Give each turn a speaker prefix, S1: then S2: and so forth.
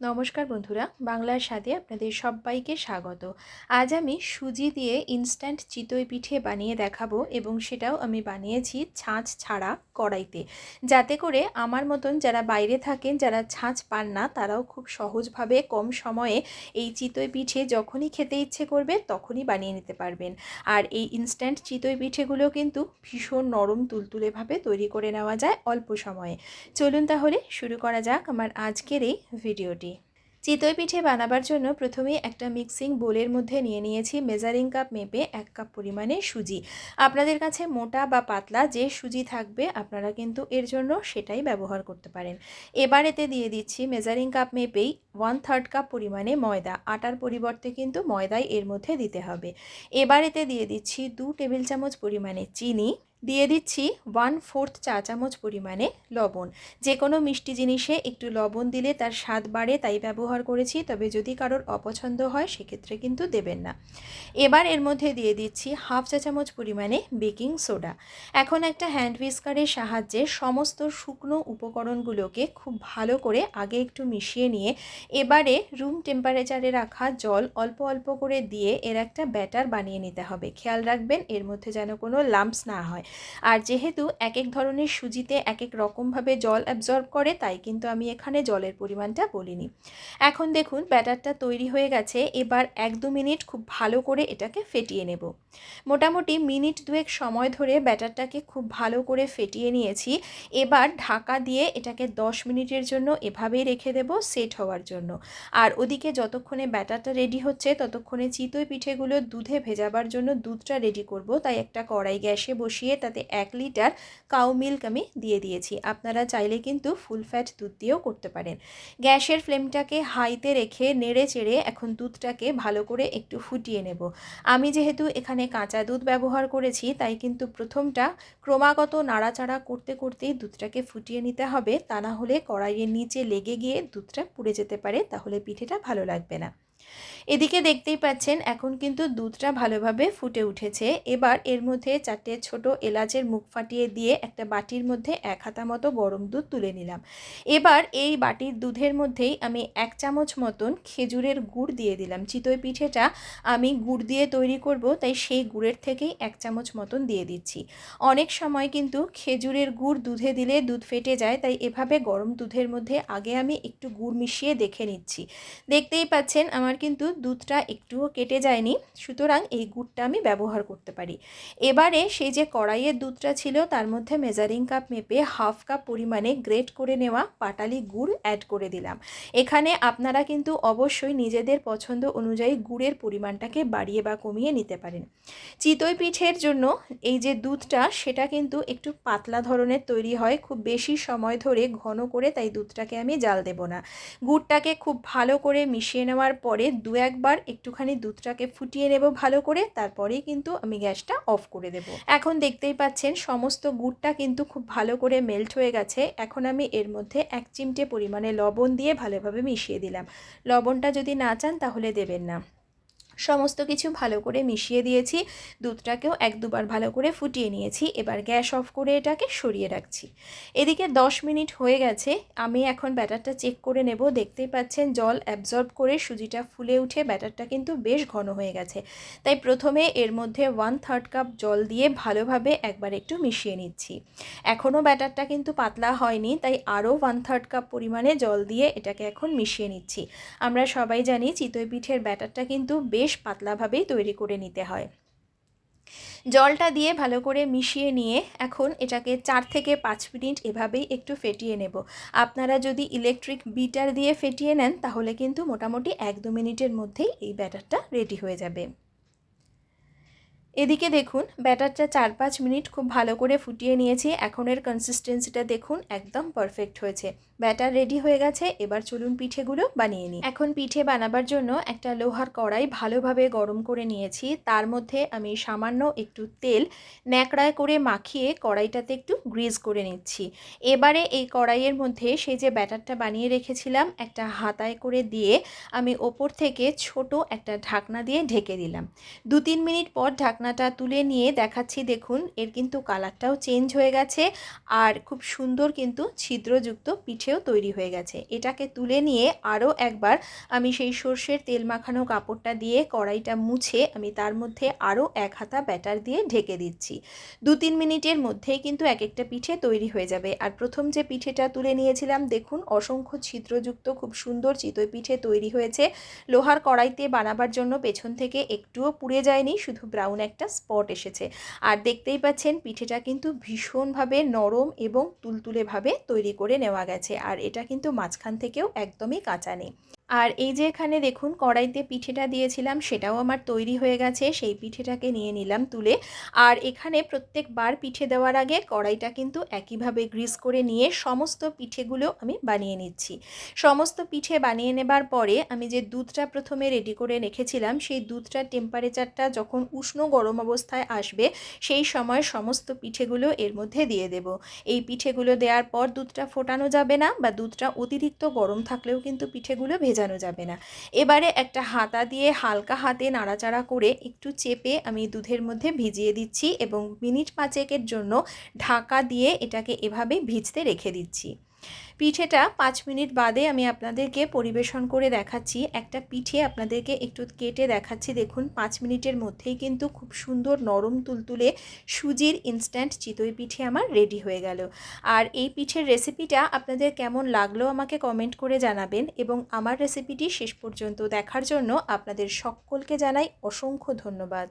S1: নমস্কার বন্ধুরা, বাংলার স্বাদে আপনাদের সবাইকে স্বাগত। আজ আমি সুজি দিয়ে ইনস্ট্যান্ট চিতই পিঠে বানিয়ে দেখাবো এবং সেটাও আমি বানিয়েছি ছাঁচ ছাড়া কড়াইতে। যাতে করে আমার মতন যারা বাইরে থাকেন, যারা ছাঁচ পান না, তারাও খুব সহজভাবে কম সময়ে এই চিতই পিঠে যখনই খেতে ইচ্ছে করবে, তখনই বানিয়ে নিতে পারবেন। আর এই ইনস্ট্যান্ট চিতই পিঠেগুলো কিন্তু ভীষণ নরম, তুলতুলেভাবে তৈরি করে নেওয়া যায় অল্প সময়ে। চলুন তাহলে শুরু করা যাক আমার আজকের এই ভিডিওটি চিতই পিঠে বানাবার জন্য প্রথমেই একটা মিক্সিং বোলের মধ্যে নিয়ে নিয়েছি মেজারিং কাপ মেপে এক কাপ পরিমাণে সুজি। আপনাদের কাছে মোটা বা পাতলা যে সুজি থাকবে, আপনারা কিন্তু এর জন্য সেটাই ব্যবহার করতে পারেন। এবার এতে দিয়ে দিচ্ছি মেজারিং কাপ মেপেই ওয়ান থার্ড কাপ পরিমাণে ময়দা। আটার পরিবর্তে কিন্তু ময়দাই এর মধ্যে দিতে হবে। এবার এতে দিয়ে দিচ্ছি দু টেবিল চামচ পরিমাণে চিনি। দিয়ে দিচ্ছি ওয়ান ফোর্থ চা চামচ পরিমাণে লবণ। যে কোনো মিষ্টি জিনিসে একটু লবণ দিলে তার স্বাদ বাড়ে, তাই ব্যবহার করেছি, তবে যদি কারোর অপছন্দ হয়, সেক্ষেত্রে কিন্তু দেবেন না। এবার এর মধ্যে দিয়ে দিচ্ছি হাফ চা চামচ পরিমাণে বেকিং সোডা। এখন একটা হ্যান্ড উইস্কারের সাহায্যে সমস্ত শুকনো উপকরণগুলোকে খুব ভালো করে আগে একটু মিশিয়ে নিয়ে, এবারে রুম টেম্পারেচারে রাখা জল অল্প অল্প করে দিয়ে এর একটা ব্যাটার বানিয়ে নিতে হবে। খেয়াল রাখবেন, এর মধ্যে যেন কোনো লাম্পস না হয়। আর যেহেতু এক এক ধরনের সুজিতে এক এক রকমভাবে জল অ্যাবজর্ব করে, তাই কিন্তু আমি এখানে জলের পরিমাণটা বলিনি। এখন দেখুন, ব্যাটারটা তৈরি হয়ে গেছে, এবার এক দু মিনিট খুব ভালো করে এটাকে ফেটিয়ে নেব। মোটামুটি মিনিট দুয়েক সময় ধরে ব্যাটারটাকে খুব ভালো করে ফেটিয়ে নিয়েছি। এবার ঢাকা দিয়ে এটাকে দশ মিনিটের জন্য এভাবেই রেখে দেব, সেট হওয়ার জন্য। আর ওদিকে যতক্ষণে ব্যাটারটা রেডি হচ্ছে, ততক্ষণে চিতই পিঠেগুলো দুধে ভেজাবার জন্য দুধটা রেডি করব। তাই একটা কড়াই গ্যাসে বসিয়ে তাতে এক লিটার কাউ মিল্ক আমি দিয়ে দিয়েছি। আপনারা চাইলে কিন্তু ফুল ফ্যাট দুধ দিয়েও করতে পারেন। গ্যাসের ফ্লেমটাকে হাইতে রেখে নেড়ে চেড়ে এখন দুধটাকে ভালো করে একটু ফুটিয়ে নেব। আমি যেহেতু এখানে কাঁচা দুধ ব্যবহার করেছি, তাই কিন্তু প্রথমটা ক্রমাগত নাড়াচাড়া করতে করতেই দুধটাকে ফুটিয়ে নিতে হবে। তা না হলে কড়াইয়ের নিচে লেগে গিয়ে দুধটা পুড়ে যেতে পারে, তাহলে পিঠেটা ভালো লাগবে না। এদিকে দেখতেই পাচ্ছেন এখন কিন্তু দুধটা ভালোভাবে ফুটে উঠেছে। এবার এর মধ্যে চারটে ছোট এলাচের মুখ ফাটিয়ে দিয়ে একটা বাটির মধ্যে এক হাতা মতো গরম দুধ তুলে নিলাম। এবার এই বাটির দুধের মধ্যেই আমি এক চামচ মতন খেজুরের গুড় দিয়ে দিলাম। চিতই পিঠেটা আমি গুড় দিয়ে তৈরি করব, তাই সেই গুড়ের থেকেই এক চামচ মতন দিয়ে দিচ্ছি। অনেক সময় কিন্তু খেজুরের গুড় দুধে দিলে দুধ ফেটে যায়, তাই এভাবে গরম দুধের মধ্যে আগে আমি একটু গুড় মিশিয়ে দেখে নিচ্ছি। দেখতেই পাচ্ছেন আমার কিন্তু দুধটা একটুও কেটে যায়নি, সুতরাং এই গুড়টা আমি ব্যবহার করতে পারি। এবারে সেই যে কড়াইয়ের দুধটা ছিল, তার মধ্যে মেজারিং কাপ মেপে হাফ কাপ পরিমাণে গ্রেট করে নেওয়া পাটালি গুড় অ্যাড করে দিলাম। এখানে আপনারা কিন্তু অবশ্যই নিজেদের পছন্দ অনুযায়ী গুড়ের পরিমাণটাকে বাড়িয়ে বা কমিয়ে নিতে পারেন। চিতই পিঠের জন্য এই যে দুধটা, সেটা কিন্তু একটু পাতলা ধরনের তৈরি হয়, খুব বেশি সময় ধরে ঘন করে তাই দুধটাকে আমি জাল দেব না। গুড়টাকে খুব ভালো করে মিশিয়ে নেওয়ার পরে দু একবার একটুখানি দুধটাকে ফুটিয়ে নেব ভালো করে, তারপরেই কিন্তু আমি গ্যাসটা অফ করে দেব। এখন দেখতেই পাচ্ছেন সমস্ত গুড়টা কিন্তু খুব ভালো করে মেল্ট হয়ে গেছে। এখন আমি এর মধ্যে এক চিমটে পরিমাণে লবণ দিয়ে ভালোভাবে মিশিয়ে দিলাম। লবণটা যদি না চান তাহলে দেবেন না। সমস্ত কিছু ভালো করে মিশিয়ে দিয়েছি। দুধটাকেও এক দুবার ভালো করে ফুটিয়ে নিয়েছি। এবার গ্যাস অফ করে এটাকে সরিয়ে রাখছি। এদিকে 10 মিনিট হয়ে গেছে। আমি এখন ব্যাটারটা চেক করে নেব। দেখতেই পাচ্ছেন জল অ্যাবজর্ব করে সুজিটা ফুলে উঠে ব্যাটারটা কিন্তু বেশ ঘন হয়ে গেছে। তাই প্রথমে এর মধ্যে ওয়ান থার্ড কাপ জল দিয়ে ভালোভাবে একবার একটু মিশিয়ে নিচ্ছি। এখনও ব্যাটারটা কিন্তু পাতলা হয়নি, তাই আরও ওয়ান থার্ড কাপ পরিমাণে জল দিয়ে এটাকে এখন মিশিয়ে নিচ্ছি। আমরা সবাই জানি চিতই পিঠের ব্যাটারটা কিন্তু বেশ বেশ পাতলাভাবেই তৈরি করে নিতে হয়। জলটা দিয়ে ভালো করে মিশিয়ে নিয়ে এখন এটাকে চার থেকে পাঁচ মিনিট এভাবেই একটু ফেটিয়ে নেব। আপনারা যদি ইলেকট্রিক বিটার দিয়ে ফেটিয়ে নেন তাহলে কিন্তু মোটামুটি এক দু মিনিটের মধ্যেই এই ব্যাটারটা রেডি হয়ে যাবে। এদিকে দেখুন, ব্যাটারটা চার পাঁচ মিনিট খুব ভালো করে ফুটিয়ে নিয়েছি। এখন এর কনসিস্টেন্সিটা দেখুন, একদম পারফেক্ট হয়েছে। ব্যাটার রেডি হয়ে গেছে, এবার চলুন পিঠেগুলো বানিয়ে নিই। এখন পিঠে বানাবার জন্য একটা লোহার কড়াই ভালোভাবে গরম করে নিয়েছি। তার মধ্যে আমি সামান্য একটু তেল ন্যাকড়ায় করে মাখিয়ে কড়াইটাতে একটু গ্রিজ করে নিচ্ছি। এবারে এই কড়াইয়ের মধ্যে সেই যে ব্যাটারটা বানিয়ে রেখেছিলাম, একটা হাতায় করে দিয়ে আমি ওপর থেকে ছোট একটা ঢাকনা দিয়ে ঢেকে দিলাম। দু তিন মিনিট পর ঢাকনাটা তুলে নিয়ে দেখাচ্ছি, দেখুন। এর কিন্তু কালারটাও চেঞ্জ হয়ে গেছে আর খুব সুন্দর কিন্তু ছিদ্রযুক্ত পিঠেও তৈরি হয়ে গেছে। এটাকে তুলে নিয়ে আরও একবার আমি সেই সর্ষের তেল মাখানো কাপড়টা দিয়ে কড়াইটা মুছে আমি তার মধ্যে আরও এক হাতা ব্যাটার দিয়ে ঢেকে দিচ্ছি। দু তিন মিনিটের মধ্যেই কিন্তু এক একটা পিঠে তৈরি হয়ে যাবে। আর প্রথম যে পিঠেটা তুলে নিয়েছিলাম, দেখুন, অসংখ্য ছিদ্রযুক্ত খুব সুন্দর চিতই পিঠে তৈরি হয়েছে। লোহার কড়াইতে বানাবার জন্য পেছন থেকে একটুও পুড়ে যায়নি, শুধু ব্রাউন একটা স্পট এসেছে। আর দেখতেই পাচ্ছেন, পিঠেটা কিন্তু ভীষণভাবে নরম এবং তুলতুলেভাবে তৈরি করে নেওয়া গেছে। আর এটা কিন্তু মাঝখান থেকেও একদমই কাঁচা নেই। আর এই যে এখানে দেখুন, কড়াইতে পিঠেটা দিয়েছিলাম, সেটাও আমার তৈরি হয়ে গেছে, সেই পিঠেটাকে নিয়ে নিলাম তুলে। আর এখানে প্রত্যেকবার পিঠে দেওয়ার আগে কড়াইটা কিন্তু একইভাবে গ্রিস করে নিয়ে সমস্ত পিঠেগুলো আমি বানিয়ে নিচ্ছি। সমস্ত পিঠে বানিয়ে নেবার পরে আমি যে দুধটা প্রথমে রেডি করে রেখেছিলাম, সেই দুধটার টেম্পারেচারটা যখন উষ্ণ গরম অবস্থায় আসবে, সেই সময় সমস্ত পিঠেগুলো এর মধ্যে দিয়ে দেব। এই পিঠেগুলো দেওয়ার পর দুধটা ফোটানো যাবে না বা দুধটা অতিরিক্ত গরম থাকলেও কিন্তু পিঠেগুলো ভেজানো যাবে না। এবারে একটা হাতা দিয়ে হালকা হাতে নাড়াচাড়া করে একটু চেপে আমি দুধের মধ্যে ভিজিয়ে দিচ্ছি এবং মিনিট পাঁচেকের জন্য ঢাকা দিয়ে এটাকে এভাবে ভিজতে রেখে দিচ্ছি। পিঠেটা পাঁচ মিনিট বাদে আমি আপনাদেরকে পরিবেশন করে দেখাচ্ছি। একটা পিঠে আপনাদেরকে একটু কেটে দেখাচ্ছি। দেখুন, পাঁচ মিনিটের মধ্যেই কিন্তু খুব সুন্দর নরম তুলতুলে সুজির ইনস্ট্যান্ট চিতই পিঠে আমার রেডি হয়ে গেল। আর এই পিঠের রেসিপিটা আপনাদের কেমন লাগল আমাকে কমেন্ট করে জানাবেন এবং আমার রেসিপিটি শেষ পর্যন্ত দেখার জন্য আপনাদের সকলকে জানাই অসংখ্য ধন্যবাদ।